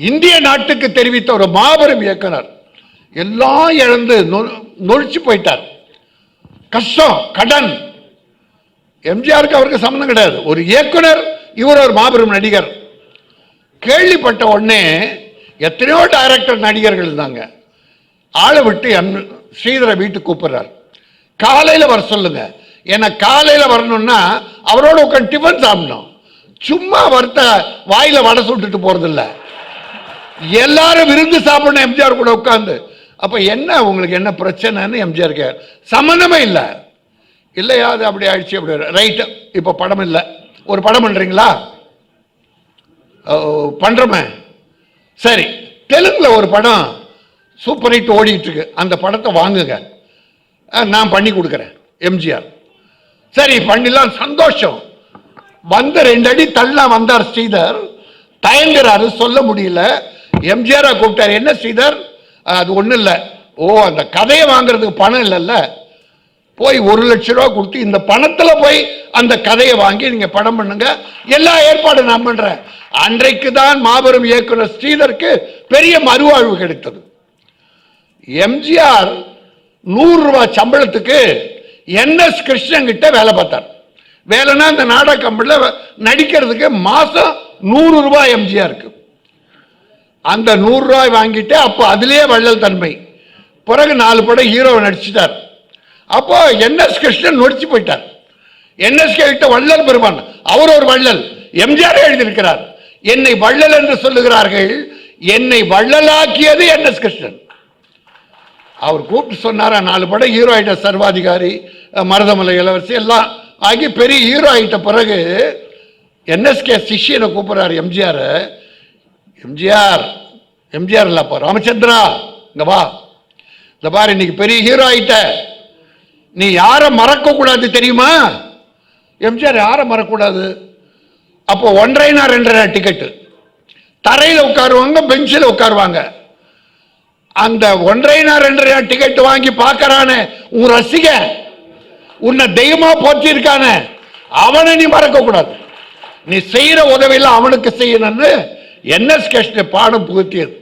இந்திய நாட்டுக்கு தெரிவித்த ஒரு மாபெரும் இயக்குனர். எல்லாம் இழந்து நொ- நொழிச்சு போயிட்டார். கஷ்டம் கடன். எம்ஜிஆருக்கு அவருக்கு சம்மந்தம் கிடையாது. ஒரு இயக்குனர் இவர் ஒரு மாபெரும் நடிகர். கேள்விப்பட்ட உடனே எத்தனையோ டைரக்டர் நடிகர்கள் இருந்தாங்க. ஆளை விட்டு எம் ஸ்ரீதரை வீட்டுக்கு கூப்பிடுறார். காலையில் வர சொல்லுங்க. ஏன்னா காலையில் வரணும்னா அவரோட உட்காந்து டிஃபன் சாப்பிடணும். சும்மா வறுத்த வாயில் வடை சுட்டுட்டு போகிறதில்லை எல்லாரும் விருந்து சாப்பிடணும் எம்ஜிஆர் கூட உட்காந்து அப்ப என்ன உங்களுக்கு என்ன பிரச்சனைன்னு எம்ஜிஆர் கே சம்மந்தமே இல்லை. இல்லையா அது அப்படி ஆயிடுச்சு அப்படி ரைட்டு இப்போ படம் இல்லை. ஒரு படம் பண்ணுறீங்களா ஓ, சரி தெலுங்கில் ஒரு படம் சூப்பர் ஹிட் ஓடிட்டு இருக்கு அந்த படத்தை வாங்குங்க. நான் பண்ணி கொடுக்குறேன் எம்ஜிஆர். சரி பண்ணிடலாம். சந்தோஷம். வந்த ரெண்டு அடி தள்ளா வந்தார் ஸ்ரீதர். தயங்குறாரு சொல்ல முடியல. எம்ஜிஆராக கூப்பிட்டாரு. என்ன ஸ்ரீதர்? அது ஒன்றும் இல்லை. ஓ அந்த கதையை வாங்குறதுக்கு பணம் இல்லைல்ல. போய் ஒரு லட்ச ரூபா கொடுத்து இந்த பணத்தில் போய் அந்த கதையை வாங்கி நீங்கள் படம் பண்ணுங்க. எல்லா ஏற்பாடும் நான் பண்ணுறேன் அன்றைக்கு தான் மாபெரும் இயக்குனர் ஸ்ரீதருக்கு பெரிய மறுவாழ்வு கிடைத்தது. எம்ஜிஆர் நூறுரூவா சம்பளத்துக்கு என்எஸ் கிருஷ்ணன் கிட்ட வேலை பார்த்தார். வேலைன்னா அந்த நாடக கம்பெனியில் நடிக்கிறதுக்கு மாதம் நூறு ரூபாய் எம்ஜிஆருக்கு. அந்த நூறுரூவாய் வாங்கிட்டு அப்போ அதுலேயே வள்ளல் தன்மை. பிறகு நாலு படம் ஹீரோவை நடிச்சிட்டார். அப்போ என்எஸ் கிருஷ்ணன் நொடிச்சு போயிட்டார். என்எஸ்கே கிட்ட வள்ளல் பெருமான் அவர் ஒரு வள்ளல் எம்ஜிஆர் எழுதியிருக்கிறார். என்னை வள்ளல் என்று சொல்லுகிறார்கள் என்னை வள்ளலாக்கியது என்எஸ் கிருஷ்ணன். அவர் கூப்பிட்டு சொன்னாரா நாலு படம் ஹீரோ ஆயிட்ட சர்வாதிகாரி மருதமலை இளவரசி எல்லாம் ஆகி பெரிய ஹீரோ ஆயிட்ட பிறகு என்எஸ்கே சிஷியனை கூப்பிட்றாரு எம்ஜிஆர். எம்ஜிஆர் எம்ஜிஆர் இல்லப்பா ராமச்சந்திரா இங்க வா. இந்த பாரு இன்னைக்கு பெரிய ஹீரோ ஆயிட்ட. நீ யாரை மறக்கக்கூடாது தெரியுமா? எம்ஜிஆர் யாரை மறக்கக்கூடாது? அப்போ ஒன்றரைனா ரெண்டரை டிக்கெட்டு தரையில் உட்காருவாங்க பெஞ்சில் உட்காருவாங்க. அந்த ஒன்றரைனா ரெண்டரை டிக்கெட் வாங்கி பார்க்கறானே உன் ரசிகன். உன்னை தெய்வமா போற்றிருக்கானே. அவனை நீ மறக்கக்கூடாது. நீ செய்கிற உதவியெல்லாம் அவனுக்கு செய்யணும்னு என்எஸ் கிருஷ்ண பாடம் புகுத்தியது.